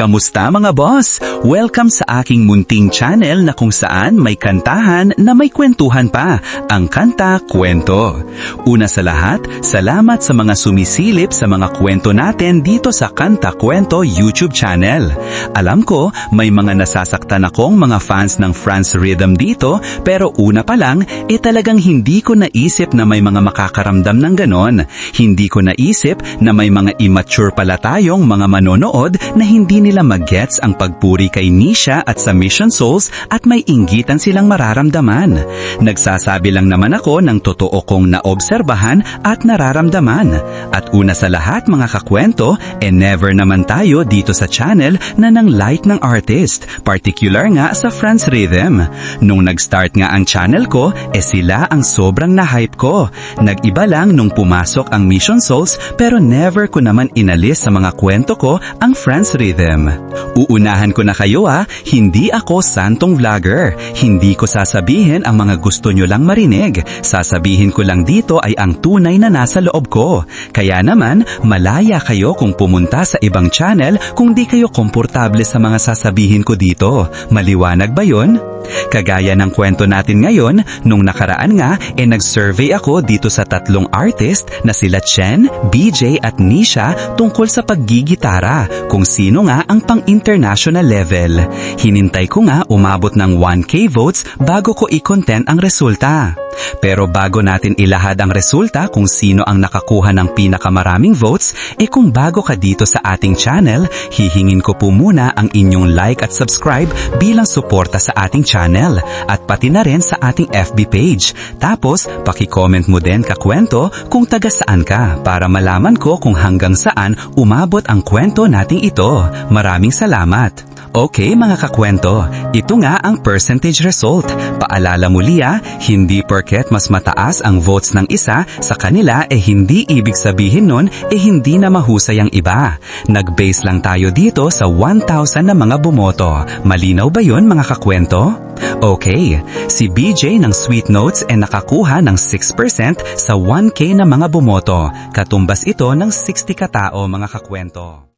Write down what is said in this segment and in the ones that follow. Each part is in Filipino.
Kamusta mga boss? Welcome sa aking munting channel na kung saan may kantahan na may kwentuhan pa, ang Kanta Kwento. Una sa lahat, salamat sa mga sumisilip sa mga kwento natin dito sa Kanta Kwento YouTube channel. Alam ko, may mga nasasaktan akong mga fans ng France Rhythm dito, pero una pa lang, eh talagang hindi ko naisip na may mga makakaramdam ng ganon. Hindi ko naisip na may mga immature pala tayong mga manonood na hindi nila magets ang pagpuri kay Nisha at sa Mission Souls at may inggitan silang mararamdaman. Nagsasabi lang naman ako ng totoo kong naobserbahan at nararamdaman. At una sa lahat mga kakwento, eh never naman tayo dito sa channel na nang light ng artist, particular nga sa France Rhythm. Nung nag-start nga ang channel ko, eh sila ang sobrang na-hype ko. Nag-iba lang nung pumasok ang Mission Souls pero never ko naman inalis sa mga kwento ko ang France Rhythm. Uunahan ko na kayo ah, hindi ako santong vlogger. Hindi ko sasabihin ang mga gusto nyo lang marinig. Sasabihin ko lang dito ay ang tunay na nasa loob ko. Kaya naman, malaya kayo kung pumunta sa ibang channel kung di kayo komportable sa mga sasabihin ko dito. Maliwanag ba yon? Kagaya ng kwento natin ngayon, nung nakaraan nga, e nag-survey ako dito sa tatlong artist na sila Chen, BJ at Nisha tungkol sa paggigitara, kung sino nga ang pang-international level. Hinintay ko nga umabot ng 1K votes bago ko i-content ang resulta. Pero bago natin ilahad ang resulta kung sino ang nakakuha ng pinakamaraming votes, e kung bago ka dito sa ating channel, hihingin ko po muna ang inyong like at subscribe bilang suporta sa ating channel at pati na rin sa ating FB page. Tapos, paki-comment mo din kakwento kung taga saan ka para malaman ko kung hanggang saan umabot ang kwento nating ito. Maraming salamat! Okay mga kakwento, ito nga ang percentage result. Paalala muli ah, hindi porket mas mataas ang votes ng isa sa kanila eh hindi ibig sabihin nun eh hindi na mahusay ang iba. Nag-base lang tayo dito sa 1,000 na mga bumoto. Malinaw ba yon mga kakwento? Okay, si BJ ng Sweet Notes ay nakakuha ng 6% sa 1K na mga bumoto. Katumbas ito ng 60 katao mga kakwento.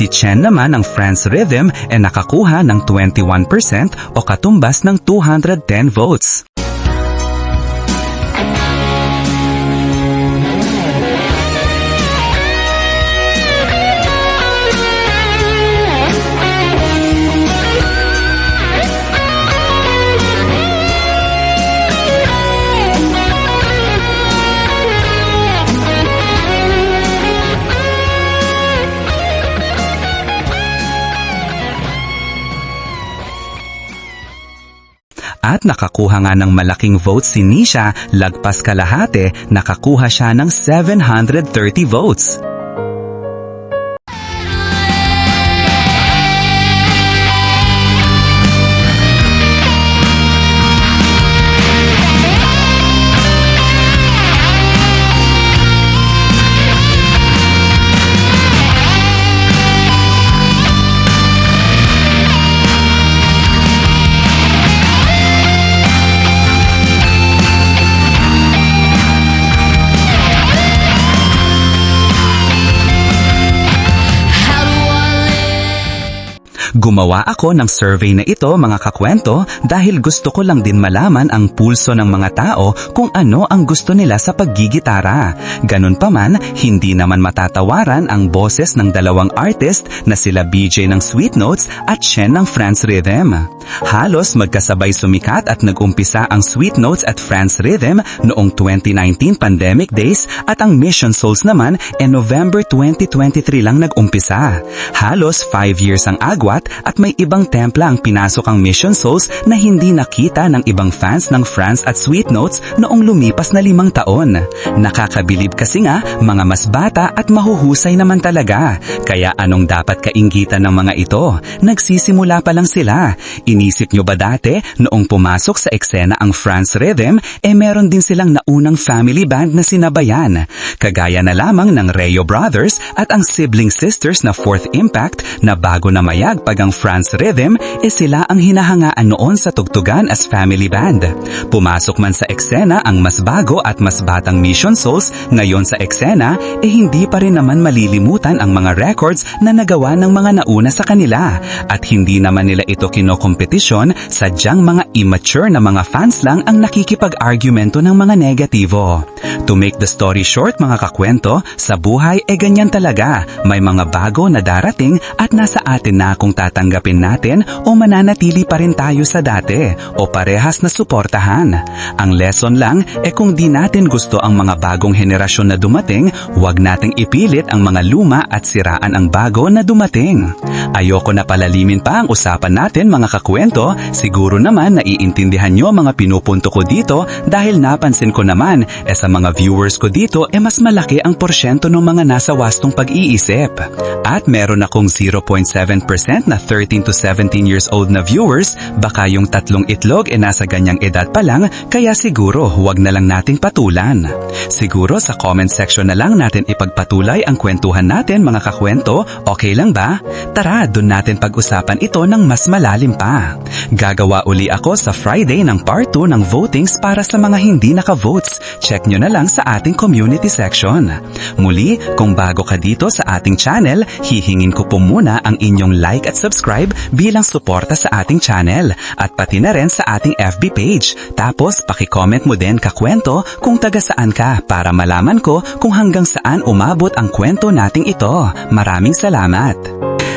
Si Chen naman ng France Rhythm ay nakakuha ng 21% o katumbas ng 210 votes. At nakakuha nga ng malaking votes si Nisha, lagpas kalahate, nakakuha siya ng 730 votes. Gumawa ako ng survey na ito mga kakwento dahil gusto ko lang din malaman ang pulso ng mga tao kung ano ang gusto nila sa paggigitara. Ganun pa man, hindi naman matatawaran ang boses ng dalawang artist na sila BJ ng Sweet Notes at Shen ng France Rhythm. Halos magkasabay sumikat at nagumpisa ang Sweet Notes at France Rhythm noong 2019 pandemic days at ang Mission Souls naman e November 2023 lang nagumpisa. Halos 5 years ang agwat at may ibang templa ang pinasok ang Mission Souls na hindi nakita ng ibang fans ng France at Sweet Notes noong lumipas na limang taon. Nakakabilib kasi nga mga mas bata at mahuhusay naman talaga. Kaya anong dapat kainggitan ng mga ito? Nagsisimula pa lang sila. Inisip nyo ba dati, noong pumasok sa eksena ang France Rhythm, eh meron din silang naunang family band na sinabayan. Kagaya na lamang ng Reo Brothers at ang sibling sisters na Fourth Impact na bago na mayag pag ang France Rhythm, eh sila ang hinahangaan noon sa tugtugan as family band. Pumasok man sa eksena ang mas bago at mas batang Mission Souls, ngayon sa eksena, eh hindi pa rin naman malilimutan ang mga records na nagawa ng mga nauna sa kanila. At hindi naman nila ito kinokompetisyon, sadyang mga immature na mga fans lang ang nakikipag-argumento ng mga negatibo. To make the story short mga kakwento, sa buhay e ganyan talaga. May mga bago na darating at nasa atin na kung tatanggapin natin o mananatili pa rin tayo sa dati o parehas na suportahan. Ang lesson lang e kung di natin gusto ang mga bagong henerasyon na dumating, huwag nating ipilit ang mga luma at siraan ang bago na dumating. Ayoko na palalimin pa ang usapan natin mga kakwento, siguro naman naiintindihan nyo mga pinupunto ko dito dahil napansin ko naman e sa mga viewers ko dito e mas malaki ang porsyento ng mga nasa wastong pag-iisip. At meron akong 0.7% na 13 to 17 years old na viewers, baka yung tatlong itlog e nasa ganyang edad pa lang kaya siguro huwag na lang nating patulan. Siguro sa comment section na lang natin ipagpatulay ang kwentuhan natin mga kakwento, okay lang ba? Tara, dun natin pag-usapan ito ng mas malalim pa. Gagawa uli ako sa Friday ng part 2 ng votings para sa mga hindi naka-votes. Check nyo na lang sa ating community section. Muli, kung bago ka dito sa ating channel, hihingin ko po muna ang inyong like at subscribe bilang suporta sa ating channel at pati na rin sa ating FB page. Tapos, pakicomment mo din kakwento kung taga saan ka para malaman ko kung hanggang saan umabot ang kwento nating ito. Maraming salamat!